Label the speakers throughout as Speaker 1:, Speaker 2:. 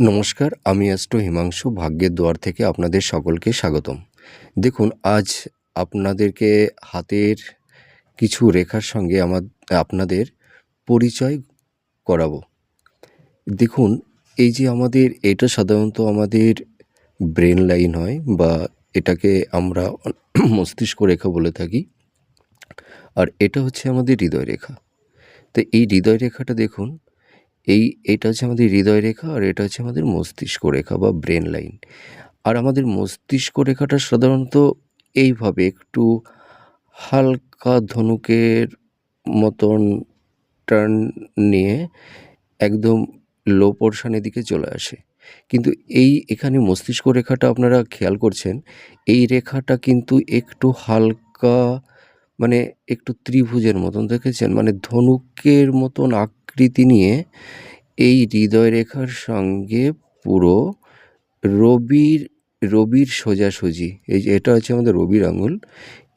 Speaker 1: নমস্কার, আমি অ্যাস্ট্রো হিমাংশু, ভাগ্যের দুয়ার থেকে আপনাদের সকলকে স্বাগতম। দেখুন, আজ আপনাদেরকে হাতের কিছু রেখার সঙ্গে আমার, আপনাদের পরিচয় করাবো। দেখুন, এই যে আমাদের, এটা সাধারণত আমাদের ব্রেন লাইন হয় বা এটাকে আমরা মস্তিষ্ক রেখা বলে থাকি। আর এটা হচ্ছে আমাদের হৃদয় রেখা। তো এই হৃদয় রেখাটা দেখুন এই, এটা হচ্ছে আমাদের হৃদয় রেখা আর এটা হচ্ছে আমাদের মস্তিষ্ক রেখা বা ব্রেন লাইন আর আমাদের মস্তিষ্ক রেখাটা সাধারণত এইভাবে একটু হালকা ধনুকের মতন টার্ন নিয়ে একদম লো পোর্শনের দিকে চলে আসে। কিন্তু এই এখানে মস্তিষ্ক রেখাটা আপনারা খেয়াল করছেন, এই রেখাটা কিন্তু একটু হালকা মানে একটু ত্রিভুজের মতন দেখেছেন? মানে ধনুকের মতন আকৃতি নিয়ে এই হৃদয় রেখার সঙ্গে পুরো রবির রবির সোজাসুজি, এই এটা হচ্ছে আমাদের রবির আঙুল,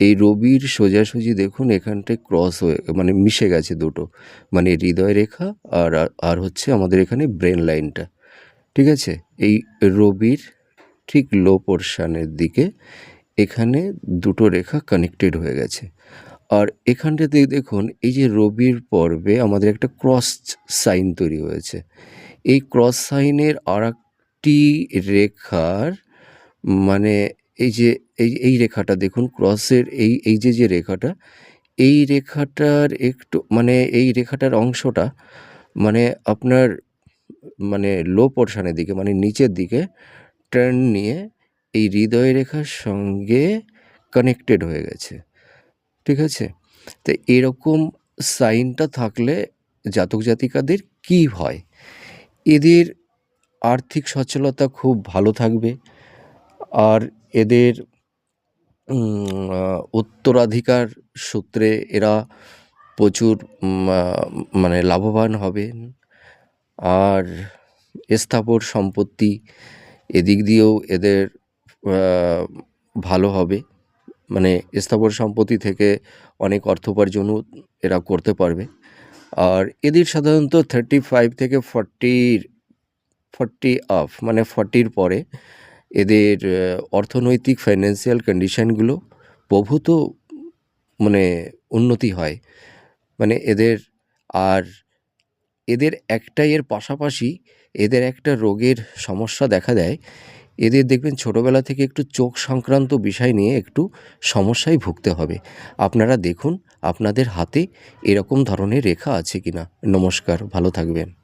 Speaker 1: এই রবির সোজাসুজি দেখুন এখানটায় ক্রস হয়ে মানে মিশে গেছে দুটো মানে হৃদয় রেখা আর আর হচ্ছে আমাদের এখানে ব্রেন লাইনটা ঠিক আছে? এই রবির ঠিক লো পোর্শানের দিকে এখানে দুটো রেখা কানেক্টেড হয়ে গেছে। আর এখানটাতে দেখুন, এই যে রবির পর্বে আমাদের একটা ক্রস সাইন তৈরি হয়েছে। এই ক্রস সাইনের আর একটি রেখার মানে এই যে, এই এই রেখাটা দেখুন ক্রসের এই এই যে যে রেখাটা, এই রেখাটার একটু মানে এই রেখাটার অংশটা মানে আপনার মানে লো পোর্শনের দিকে মানে নিচের দিকে টার্ন নিয়ে এই হৃদয় রেখার সঙ্গে কানেক্টেড হয়ে গেছে। ঠিক আছে? তো এরকম সাইনটা থাকলে জাতক জাতিকাদের কী হয়? এদের আর্থিক সচ্ছলতা খুব ভালো থাকবে। আর এদের উত্তরাধিকার সূত্রে এরা প্রচুর মানে লাভবান হবেন আর স্থাবর সম্পত্তি এদিক দিয়েও এদের ভালো হবে। মানে স্থাবর সম্পত্তি থেকে অনেক অর্থ উপার্জনও এরা করতে পারবে। আর এদের সাধারণত থার্টি ফাইভ থেকে ফর্টির ফর্টি আপ মানে ফর্টির পরে এদের অর্থনৈতিক ফাইন্যান্সিয়াল কন্ডিশনগুলো প্রভূত মানে উন্নতি হয়। মানে এদের, আর এদের একটাই এর পাশাপাশি এদের একটা রোগের সমস্যা দেখা দেয়। এদের দেখবেন ছোটোবেলা থেকে একটু চোখ সংক্রান্ত বিষয় নিয়ে একটু সমস্যায় ভুগতে হবে। আপনারা দেখুন, আপনাদের হাতে এরকম ধরনের রেখা আছে কিনা। নমস্কার, ভালো থাকবেন।